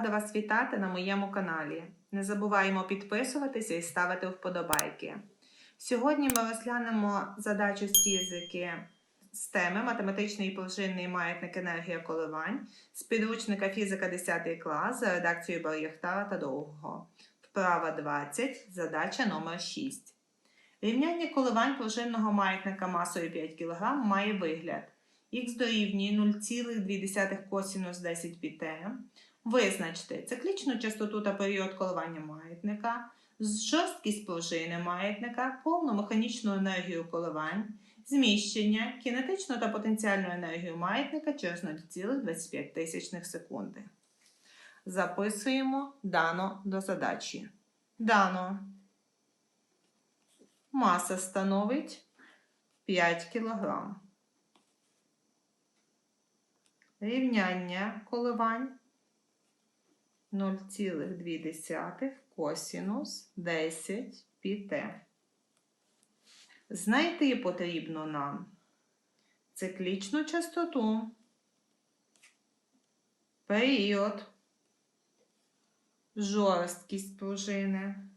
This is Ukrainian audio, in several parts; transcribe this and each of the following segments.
Рада вас вітати на моєму каналі. Не забуваємо підписуватися і ставити вподобайки. Сьогодні ми розглянемо задачу з фізики з теми Математичний і маятник енергія коливань з підручника фізика 10 клас за редакцією Бар'єхтара та Довгого. Вправа 20, задача номер 6. Рівняння коливань пружинного маятника масою 5 кг має вигляд. Х дорівнює 0,2 косінус 10 піт. Визначте циклічну частоту та період коливання маятника, жорсткість пружини маятника, повну механічну енергію коливань, зміщення, кінетичну та потенціальну енергію маятника через 0,25 секунди. Записуємо дано до задачі. Дано. Маса становить 5 кг. Рівняння коливань 0,2 косінус 10 піт. Знайти потрібно нам циклічну частоту, період, жорсткість пружини,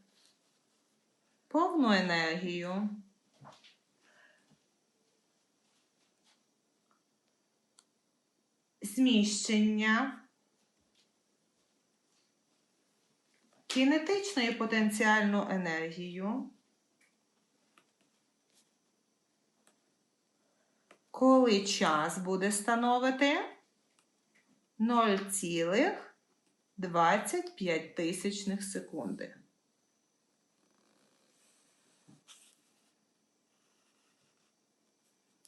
повну енергію. зміщення кінетичну і потенціальну енергію, коли час буде становити 0,25 секунди.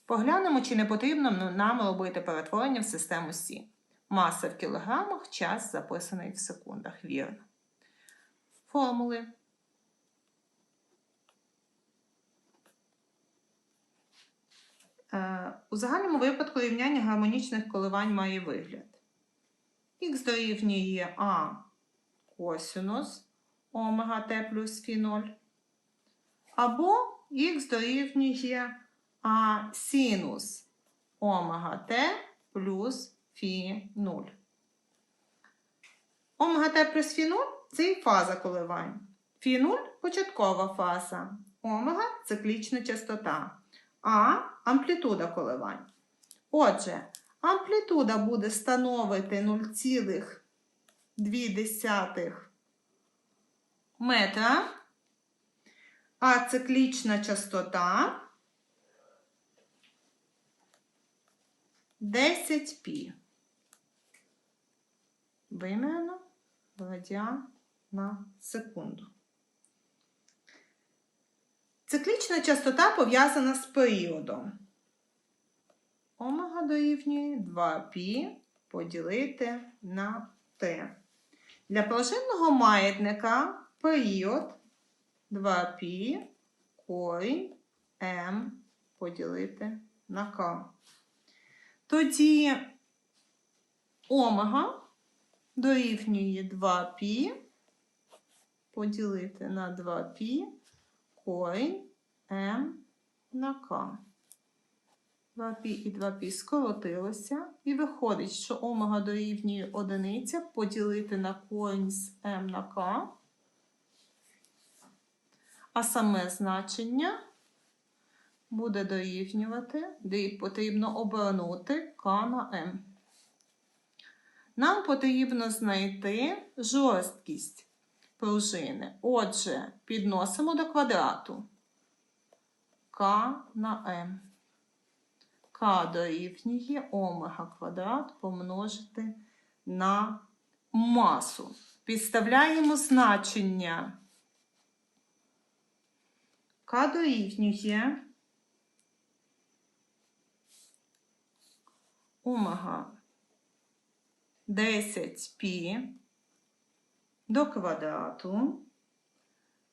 Поглянемо, чи не потрібно нам робити перетворення в систему Сі. Маса в кілограмах, час записаний в секундах. Вірно. Формули. Е, У загальному випадку рівняння гармонічних коливань має вигляд. Х дорівнює А косинус омега Т плюс Фі 0. Або х дорівнює а синус омега Т плюс Фі 0. Омега Т плюс Фі 0 це і фаза коливань. Фі 0 початкова фаза. Омега циклічна частота. А амплітуда коливань. Отже, амплітуда буде становити 0,2 метра, а циклічна частота 10 пі. Вимірено в радіан на секунду. Циклічна частота пов'язана з періодом. Омега дорівнює 2π поділити на t. Для пружинного маятника період 2π корінь m поділити на k. Тоді омега дорівнює 2π поділити на 2π корінь m на k. 2π і 2π скоротилося. І виходить, що омега дорівнює 1 поділити на корінь з m на k. А саме значення буде дорівнювати, де потрібно обернути К на М. Нам потрібно знайти жорсткість пружини. Отже, підносимо до квадрату К на М. К дорівнює омега квадрат помножити на масу. Підставляємо значення. К дорівнює омега 10 пі до квадрату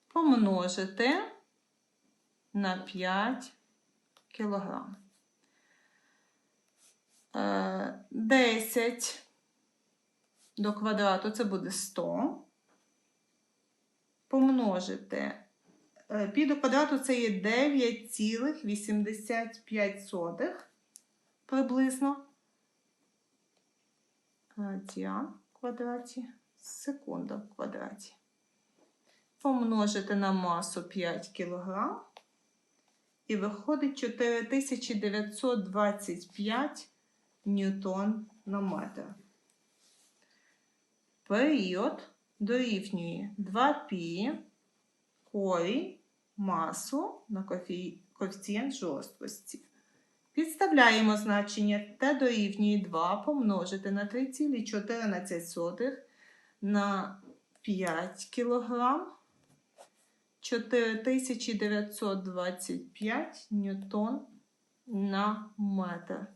помножити на 5 кілограм. 10 до квадрату це буде 100. Помножити пі до квадрату це є 9,85 приблизно. радіан в квадраті, секунда в квадраті. Помножити на масу 5 кг. І виходить 4925 ньютон на метр. Період дорівнює 2π корінь масу на коефіцієнт жорсткості. Підставляємо значення t дорівнює 2 помножити на 3,14 на 5 кг 4925 ньютон на метр.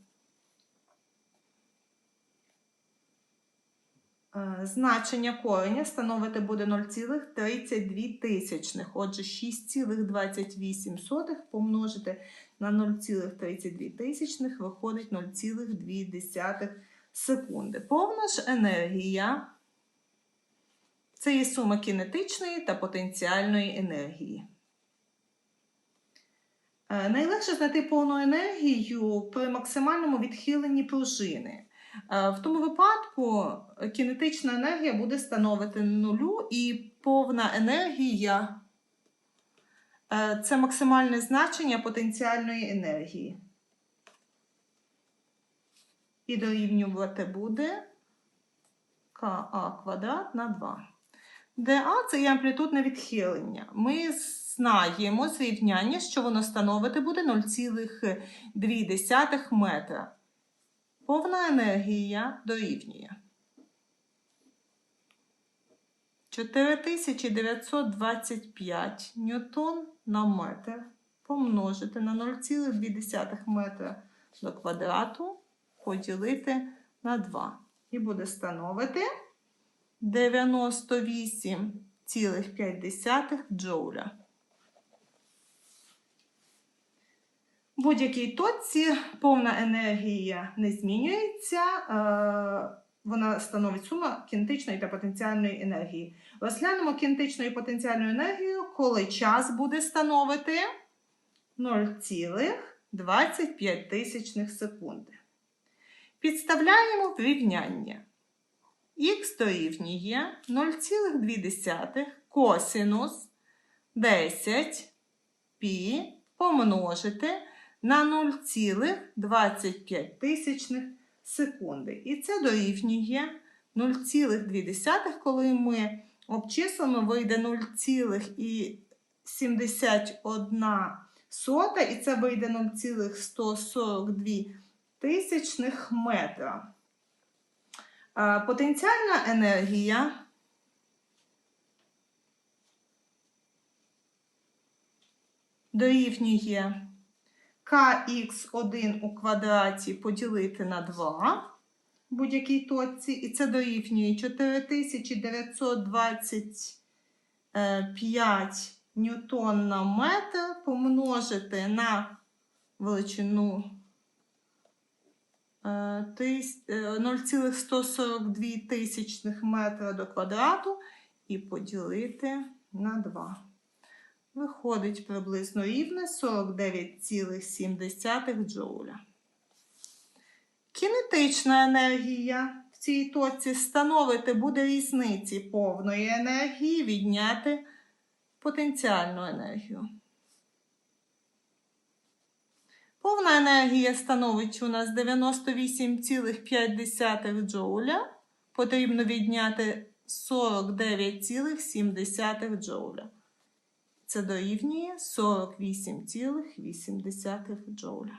Е, Значення кореня становити буде 0,32 тисячних. Отже, 6,28 помножити на 0,32 тисячних виходить 0,2 секунди. Повна ж енергія це є сума кінетичної та потенціальної енергії. Е, Найлегше знайти повну енергію при максимальному відхиленні пружини. Е, В тому випадку кінетична енергія буде становити нулю, і повна енергія е, це максимальне значення потенціальної енергії. І дорівнювати буде КА квадрат на 2. ДА це є амплітудне відхилення. Ми знаємо з рівняння, що воно становити буде 0,2 метра. Повна енергія дорівнює 4925 ньютон на метр помножити на 0,2 метра до квадрату поділити на 2. І буде становити 98,5 джоуля. В будь-якій точці повна енергія не змінюється, е, вона становить сума кінетичної та потенціальної енергії. Розглянемо кінетичну і потенціальну енергію, коли час буде становити 0,25 секунди. Підставляємо в рівняння. Х дорівнює 0,2 косинус 10 пі помножити на 0,25 секунди. І це дорівнює 0,2, коли ми обчислимо, вийде 0,71 сота, і це вийде 0,142 тисячних метра. Потенціальна енергія. Дорівнює kx1 у квадраті поділити на 2 в будь-якій точці, і це дорівнює 4925 ньютон на метр помножити на величину 0,142 тисячних метра до квадрату і поділити на 2. Виходить приблизно рівне 49,7 джоуля. Кінетична енергія в цій точці становити буде різниці повної енергії відняти потенціальну енергію. Повна енергія становить у нас 98,5 джоуля. Потрібно відняти 49,7 джоуля. Це дорівнює 48,8 джоуля.